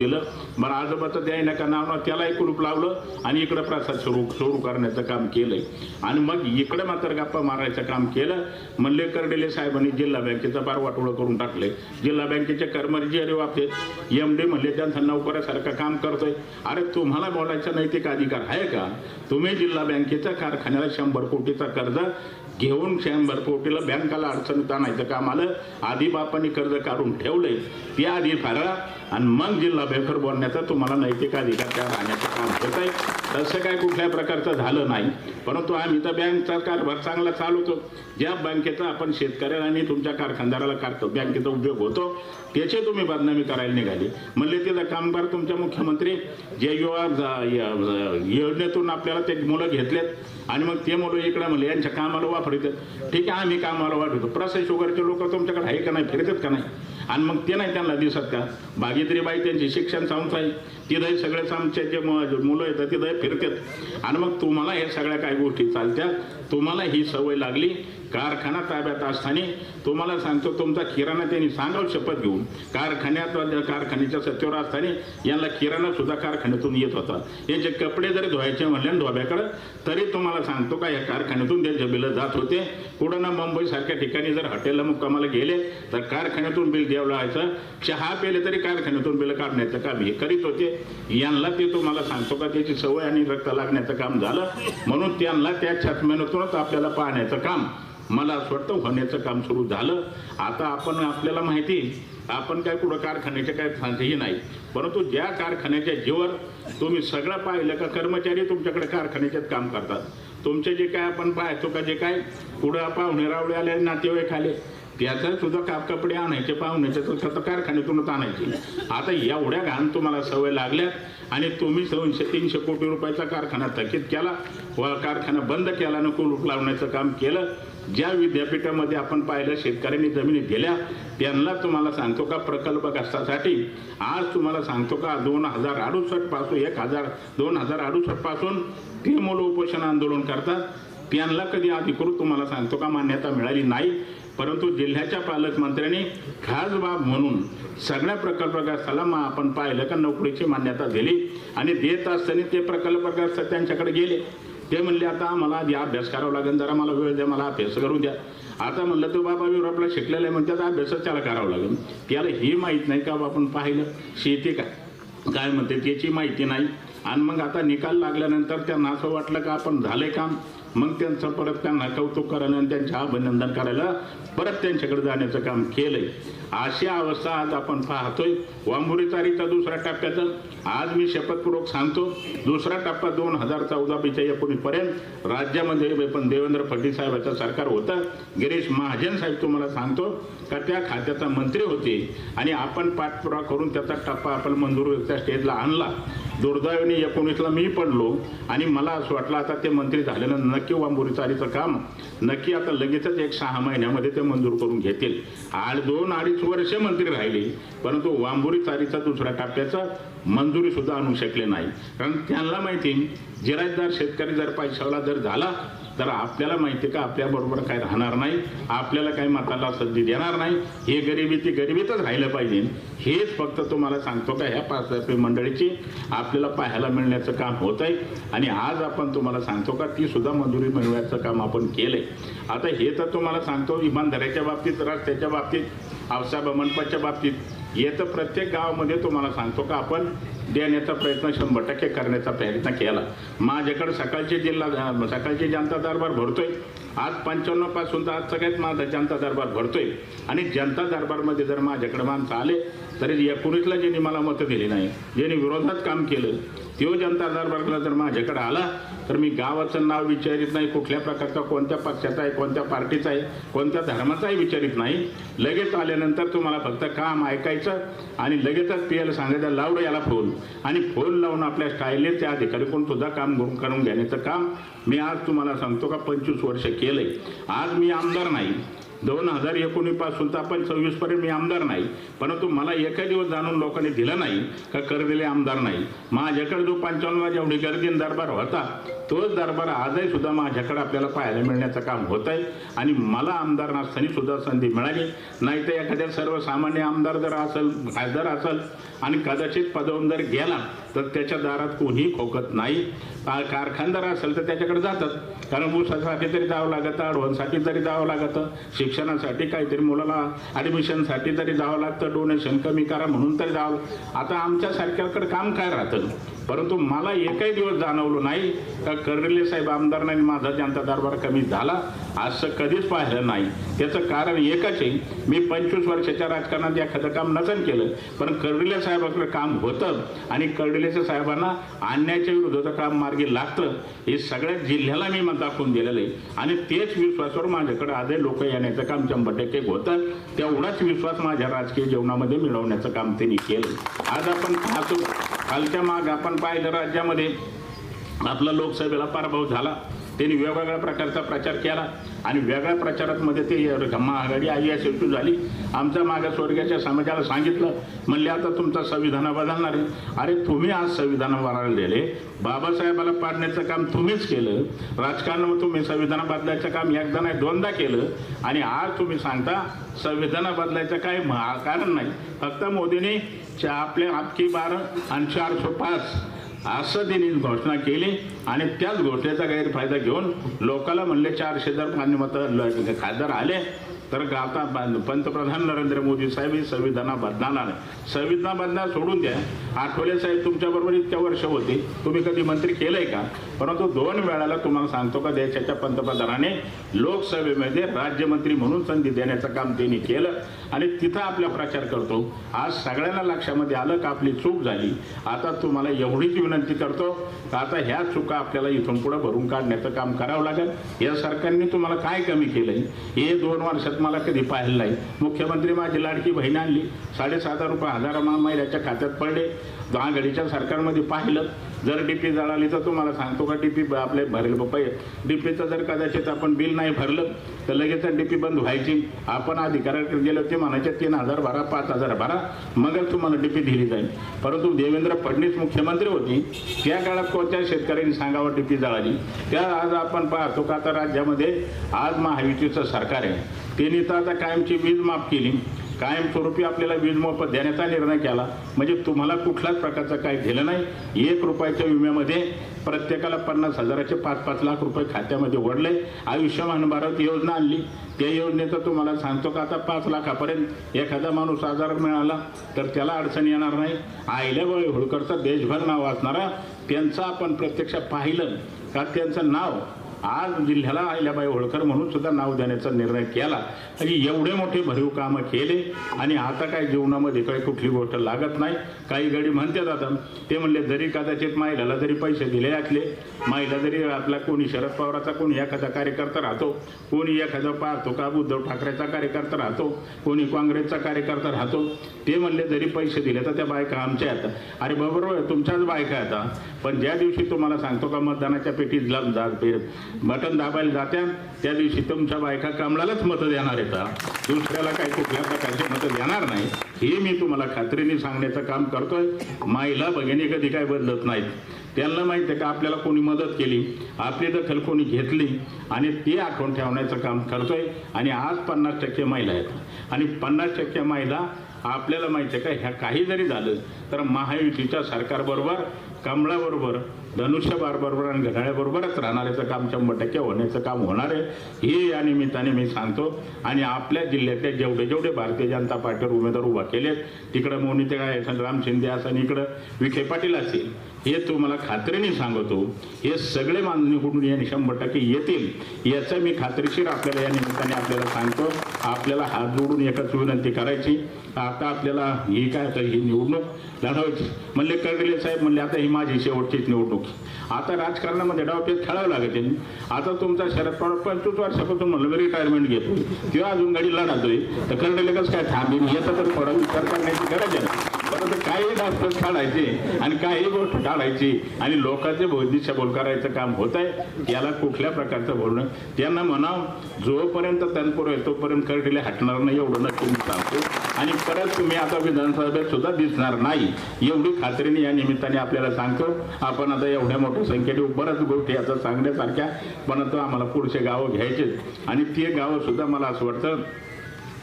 केलं. बरं आजोबाचं द्याय नका नाव त्यालाही कुलूप लावलं आणि इकडं प्रसाद सुरू सुरू करण्याचं काम केलंय. आणि मग इकडे मात्र गप्पा मारायचं काम केलं. म्हणले कर्डेले साहेबांनी जिल्हा बँकेचा पार वाटोळं करून टाकले जिल्हा बँकेचे कर्मचारी अरे वापते एम डी म्हणले त्यांचा नोकऱ्यासारखं काम करतोय. अरे तुम्हाला बोलायचा नैतिक अधिकार आहे का? तुम्ही जिल्हा बँकेच्या कारखान्याला शंभर कोटीचा कर्ज घेऊन शंभर कोटीला बँकाला अडचणीत आणायचं काम आलं. आधी बापांनी कर्ज काढून ठेवलंय. ते आधी फारा आणि मग जिल्हा बेकर बोलण्याचा तुम्हाला नैतिक अधिकार त्या राहण्याचं काम करत आहे. तसं काय कुठल्या प्रकारचं झालं नाही. परंतु आम्ही तर बँकचा कारभार चांगला चालवतो. ज्या बँकेचा आपण शेतकऱ्याला आणि तुमच्या कारखानदाराला करतो बँकेचा उपयोग होतो. त्याचे तुम्ही बदनामी करायला निघाली. म्हणले तिथं कामगार तुमच्या मुख्यमंत्री जे युवा य- योजनेतून आपल्याला ते मुलं घेतलेत आणि मग ते मुलं इकडे म्हणले यांच्या कामाला वापरतात ठीक आहे आम्ही कामाला वापरतो प्रसाद शुगरचे लोक तुमच्याकडे आहे का नाही? फिरतात का नाही? आणि मग ते नाही त्यांना दिसत का? बाई त्यांची शिक्षण संस्था आहे. तिथंही सगळेच आमच्या जे मु- मुलं येतात तिथं फिरतात. आणि मग तुम्हाला हे सगळ्या काही गोष्टी चालत्या. तुम्हाला ही सवय लागली कारखाना ताब्यात असताना तुम्हाला सांगतो तुमचा किराणा त्यांनी सांगावं शपथ घेऊन कारखान्यात कारखान्याच्या सत्तेवर असताना यांना किराणा सुद्धा कारखान्यातून येत होता. यांचे कपडे जरी धुवायचे म्हणले धोब्याकडं तरी तुम्हाला सांगतो का या कारखान्यातून त्यांच्या बिलं जात होते. कुठं ना मुंबई सारख्या ठिकाणी जर हॉटेलला मुक्कामाला गेले तर कारखान्यातून बिल द्यावं लागायचं. चहा पेले तरी कारखान्यातून बिल काढण्याचं काम हे करीत होते. यांना ते तुम्हाला सांगतो का त्याची सवय आणि रक्त लागण्याचं काम झालं. म्हणून त्यांना त्या छातमेनतूनच आपल्याला पाहण्याचं काम. मला असं वाटतं होण्याचं काम सुरू झालं. आता आपण आपल्याला माहिती आपण काय कुठं कारखान्याचे काय सांगतेही नाही. परंतु ज्या कारखान्याच्या जीवर तुम्ही सगळं पाहिलं का कर्मचारी तुमच्याकडे कारखान्याच्यात काम करतात. तुमचे जे काय आपण पाहतो का जे काय पुढं पाहुणे रावळे आले नातेवाईक आले याचं सुद्धा काप कपडे आणायचे पाहुण्याचे तर कारखान्यातूनच आणायचे. आता एवढ्या घाण तुम्हाला सवय लागल्यात आणि तुम्ही दोनशे तीनशे कोटी रुपयाचा कारखाना थकीत केला व कारखाना बंद केला न कुलूप लावण्याचं काम केलं ज्या विद्यापीठामध्ये आपण पाहिलं शेतकऱ्यांनी जमिनी दिल्या त्यांना तुम्हाला सांगतो का प्रकल्पग्रस्तासाठी आज तुम्हाला सांगतो का दोन हजार अडुसष्टपासून एक हजार दोन हजार अडुसष्टपासून ते मुलं उपोषण आंदोलन करतात. त्यांना कधी अधिकृत तुम्हाला सांगतो का मान्यता मिळाली नाही. परंतु जिल्ह्याच्या पालकमंत्र्यांनी खास बाब म्हणून सगळ्या प्रकल्पग्रस्ताला मग आपण पाहिलं का नोकरीची मान्यता दिली आणि देत असताना ते प्रकल्पग्रस्त त्यांच्याकडे गेले. ते म्हणले आता मला आधी अभ्यास करावा लागेल जरा मला वेळ द्या मला अभ्यास करू द्या. आता म्हणलं तो बाबा युरोपला शिकलेला आहे म्हणतात अभ्यासच त्याला करावा लागेल. त्याला हे माहीत नाही का आपण पाहिलं? शेती काय काय म्हणते त्याची माहिती नाही. आणि मग आता निकाल लागल्यानंतर त्यांना असं वाटलं का आपण झाले काम. मग त्यांचं परत त्यांना कौतुक करायला आणि त्यांच्या अभिनंदन करायला परत त्यांच्याकडे जाण्याचं काम केलंय. अशी अवस्था आज आपण पाहतोय. वांबुरी तारीचा दुसऱ्या टप्प्याचं. आज मी शपथपूर्वक सांगतो. दुसरा टप्पा दोन हजार चौदा पेक्षा एकोणीसपर्यंत राज्यामध्ये पण देवेंद्र फडणवीस साहेबाचं सरकार होतं. गिरीश महाजन साहेब तुम्हाला सांगतो का त्या खात्याचा मंत्री होते. आणि आपण पाठपुरा करून त्याचा टप्पा आपण मंजूर त्या स्टेजला आणला. दुर्दैवाने एकोणीसला मी पडलो आणि मला असं वाटलं आता ते मंत्री झाल्यानं नक्की वांबुरी चारीचं काम नक्की आता लगेचच एक सहा महिन्यामध्ये ते मंजूर करून घेतील. आठ दोन अडीच वर्षे मंत्री राहिले परंतु वांबुरी चारीचा दुसऱ्या टप्प्याचा मंजुरीसुद्धा आणू शकले नाही. कारण त्यांना माहिती जिरायतदार शेतकरी जर पैशावाला जर झाला तर आपल्याला माहिती का आपल्या बरोबर काय राहणार नाही आपल्याला काही मताला संधी देणार नाही हे गरिबी ती गरिबीतच राहिलं पाहिजे. हेच फक्त तुम्हाला सांगतो का ह्या पाच रुपये मंडळीची आपल्याला पाहायला मिळण्याचं काम होत आहे. आणि आज आपण तुम्हाला सांगतो का ती सुद्धा मंजुरी मिळवण्याचं काम आपण केलंय. आता हे तर तुम्हाला सांगतो इमानदाऱ्याच्या बाबतीत रस्त्याच्या बाबतीत औसाहेब बाबतीत. येतं प्रत्येक गावामध्ये तुम्हाला सांगतो का आपण देण्याचा प्रयत्न शंभर टक्के करण्याचा प्रयत्न केला. माझ्याकडे सकाळचे जिल्हा सकाळचे जनता दरबार भरतोय. आज पंच्याण्णवपासून तर आज सगळ्यात माझा जनता दरबार भरतोय. आणि जनता दरबारमध्ये जर माझ्याकडे माणसं आले तरी एकोणीसला ज्यांनी मला मतं दिली नाही ज्यांनी विरोधात काम केलं तो जनता दरबारला जर माझ्याकडे आला तर मी गावाचं नाव विचारित नाही कुठल्या प्रकारचा कोणत्या पक्षाचा आहे कोणत्या पार्टीचा आहे कोणत्या धर्माचाही विचारित नाही. लगेच आल्यानंतर तुम्हाला फक्त काम ऐकायचं आणि लगेचच पी सांगायचं लावडं याला फोन आणि फोन लावून आपल्या स्टाईलने त्या अधिकारी कोण सुद्धा काम करून घेण्याचं काम मी आज तुम्हाला सांगतो का पंचवीस वर्ष केलंय. आज मी आमदार नाही. दोन हजार एकोणीसपासून तर आपण सव्वीसपर्यंत मी आमदार नाही परंतु मला एका दिवस जाणून लोकांनी दिलं नाही का करलेले आमदार नाही. माझ्याकडे जो पंचावन्न जेवढी गर्दी दरबार होता तोच दरबार आजही सुद्धा माझ्याकडे आपल्याला पाहायला मिळण्याचं काम होत आहे आणि मला आमदार नसताना सुद्धा संधी मिळाली. नाही तर एखाद्या सर्वसामान्य आमदार जर असेल खासदार असेल आणि कदाचित पदवून जर गेला तर त्याच्या दारात कोणी खोकत नाही. कारखानदार असेल तर त्याच्याकडे जातात. कारण ऊसासाठी तरी जावं लागतं अडवणसाठी तरी जावं लागतं शिक्षणासाठी काहीतरी मुलाला ॲडमिशनसाठी तरी जावं लागतं डोनेशन कमी करा म्हणून तरी जावं आता आमच्यासारख्याकडे काम काय राहतं? परंतु मला एकही दिवस जाणवलं नाही का कर्डिले साहेब आमदारांनी माझा जनता दरबार कमी झाला. असं कधीच पाहिलं नाही. त्याचं कारण एकच आहे मी पंचवीस वर्षाच्या राजकारणात एखादं काम नसन केलं पण कर्डिले साहेबाकडे काम होतं आणि कर्डिलेच्या साहेबांना आणण्याच्या विरोधाचं काम मार्गी लागतं हे सगळ्या जिल्ह्याला मी मग दाखवून दिलेलं आहे. आणि तेच विश्वासावर माझ्याकडे आजही लोक येण्याचं काम शंभर टक्के होतं. तेवढाच विश्वास माझ्या राजकीय जीवनामध्ये मिळवण्याचं काम त्यांनी केलं आज आपण पाहतो कालच्या माग आपण पाहिलं राज्यामध्ये आपला लोकसभेला पराभव झाला. त्यांनी वेगवेगळ्या प्रकारचा प्रचार केला आणि वेगळ्या प्रचारात मध्ये ते महाआघाडी आई एस यशस्वी झाली. आमच्या मागासवर्गाच्या समाजाला सांगितलं म्हणले आता तुमचा संविधान बदलणार आहे. अरे तुम्ही आज संविधान बदललेले. बाबासाहेबाला पाडण्याचं काम तुम्हीच केलं. राजकारणामध्ये तुम्ही संविधान बदलायचं काम एकदा नाही दोनदा केलं. आणि आज तुम्ही सांगता संविधान बदलायचं काय कारण नाही. फक्त मोदींनी आपले आपकी बार आणि चारशे पाच असं त्यांनी घोषणा केली आणि त्याच घोषणेचा गैरफायदा घेऊन लोकांना म्हणले चारशे जर मान्यमत खासदार आले तर आता पंतप्रधान नरेंद्र मोदी साहेब हे संविधाना बदलणार आहे. संविधान बदलणार सोडून द्या. आठवले साहेब तुमच्याबरोबर इतक्या वर्ष होती. तुम्ही कधी मंत्री केलंय का? परंतु दोन वेळाला तुम्हाला सांगतो का देशाच्या पंतप्रधानाने लोकसभेमध्ये राज्यमंत्री म्हणून संधी देण्याचं काम त्यांनी केलं आणि तिथं आपला प्रचार करतो. आज सगळ्यांना लक्षामध्ये आलं का आपली चूक झाली. आता तुम्हाला एवढीच विनंती करतो का आता ह्या चुका आपल्याला इथून पुढे भरून काढण्याचं काम करावं लागेल. या सरकारने तुम्हाला काय कमी केलंय? हे दोन वर्षात मला कधी पाहिलं नाही. मुख्यमंत्री माझी लाडकी बहीण आणली. साडेसात हजार रुपये हजार महिन्याच्या खात्यात पडले. आघाडीच्या सरकारमध्ये पाहिलं. जर डी पी जळाली तर तुम्हाला सांगतो का डी पी आपले भरेल डी पीचं जर कदाचित आपण बिल नाही भरलं तर लगेच डीपी बंद व्हायची. आपण अधिकाऱ्याकडे गेलो ते म्हणायचे तीन हजार भरा पाच हजार भरा. मगच तुम्हाला डी पी दिली जाईल. परंतु देवेंद्र फडणवीस मुख्यमंत्री होती. त्या काळात कोणत्या शेतकऱ्यांनी सांगावं डीपी जळाली? त्या आज आपण पाहतो का आता राज्यामध्ये आज महायुतीचं सरकार आहे. त्यांनी तर आता कायमची वीज माफ केली. कायमस्वरूपी आपल्याला वीज मोफत देण्याचा निर्णय केला. म्हणजे तुम्हाला कुठल्याच प्रकारचं काय दिलं नाही. एक रुपयाच्या विम्यामध्ये प्रत्येकाला पन्नास हजाराचे पाच पाच लाख रुपये खात्यामध्ये ओढले आयुष्यमान भारत योजना आणली. त्या योजनेचं तुम्हाला सांगतो का? आता पाच लाखापर्यंत एखादा माणूस आजार मिळाला तर त्याला अडचण येणार नाही. आहिल्याबाई होळकरचं देशभर नाव असणारा त्यांचं आपण प्रत्यक्ष पाहिलं का? त्यांचं नाव आज जिल्ह्याला अहिल्याबाई होळकर म्हणून सुद्धा नाव देण्याचा निर्णय केला. आणि एवढे मोठे भरीव कामं केले आणि आता काय जीवनामध्ये काही कुठली गोष्ट लागत नाही. काही गडी म्हणते आता ते म्हणले जरी कदाचित महिलाला जरी पैसे दिले असले महिला जरी आपला कोणी शरद पवाराचा कोणी एखादा कार्यकर्ता राहतो कोणी एखादा पाहतो का उद्धव ठाकरेचा कार्यकर्ता राहतो कोणी काँग्रेसचा कार्यकर्ता राहतो ते म्हणले जरी पैसे दिले तर त्या बायका आमच्या आहेत. अरे बरोबर तुमच्याच बायका आहेत. पण ज्या दिवशी तुम्हाला सांगतो का मतदानाच्या पेटीत लांब जा बटन दाबायला जात्या त्या दिवशी तुमच्या बायका कमळालाच मतं देणार आहेत दुसऱ्याला काही कुठल्या प्रकारचे मतं देणार नाही. हे मी तुम्हाला खात्रीने सांगण्याचं काम करतोय. माईला बघिणी कधी काय बदलत नाहीत. त्यांना माहिती आहे का आपल्याला कोणी मदत केली आपली दखल कोणी घेतली आणि ते आठवण ठेवण्याचं काम करतोय. आणि आज पन्नास टक्के महिला आहेत. आणि पन्नास टक्के महिला आपल्याला माहिती आहे का? ह्या काही जरी झालं तर महायुतीच्या सरकारबरोबर कमळाबरोबर धनुष्यबारबरोबर आणि घड्याळ्याबरोबरच राहणाऱ्याचं काम शंभर टक्के होण्याचं काम होणार आहे. हे या निमित्ताने मी सांगतो. आणि आपल्या जिल्ह्यातले जेवढे जेवढे भारतीय जनता पार्टीवर उमेदवार उभा केलेत तिकडं मोनिते काय राम शिंदे असं इकडं विखे पाटील असेल हे तुम्हाला खात्रीने सांगतो. हे सगळे मान्य निवडून या शंभर टक्के येतील याचं मी खात्रीशीर आपल्याला या निमित्ताने आपल्याला सांगतो. आपल्याला हात जोडून एकच विनंती करायची आता आपल्याला हे काय आता ही निवडणूक लढवायची. म्हणले कर्डिले साहेब म्हणले आता ही माझी शेवटचीच निवडणूक. आता राजकारणामध्ये डावपेच खेळावं लागेल आता तुमचा शरद पवार पंचवीस वर्षापासून म्हणलं मी रिटायरमेंट घेतो किंवा अजून गाडी लढातोय. तर कर्डिले कसं काय थांबेल? याचा तर थोडा विचार करण्याची गरज आहे. त्याच्यामध्ये काही डास्टर्स काढायचे आणि काही गोष्ट काढायची. आणि लोकांचे दिशाभूल करायचं काम होत आहे. याला कुठल्या प्रकारचं बोलणं? त्यांना म्हणावं जोपर्यंत त्यांपुर आहे तोपर्यंत करडीले हटणार नाही एवढं नक्की मी सांगतो. आणि परत तुम्ही आता विधानसभेत सुद्धा दिसणार नाही. एवढी खात्रीने या निमित्ताने आपल्याला सांगतो. आपण आता एवढ्या मोठ्या संख्येने बऱ्याच गोष्टी आता सांगण्यासारख्या परंतु आम्हाला पुढचे गावं घ्यायचे आणि ते गावं सुद्धा मला असं वाटतं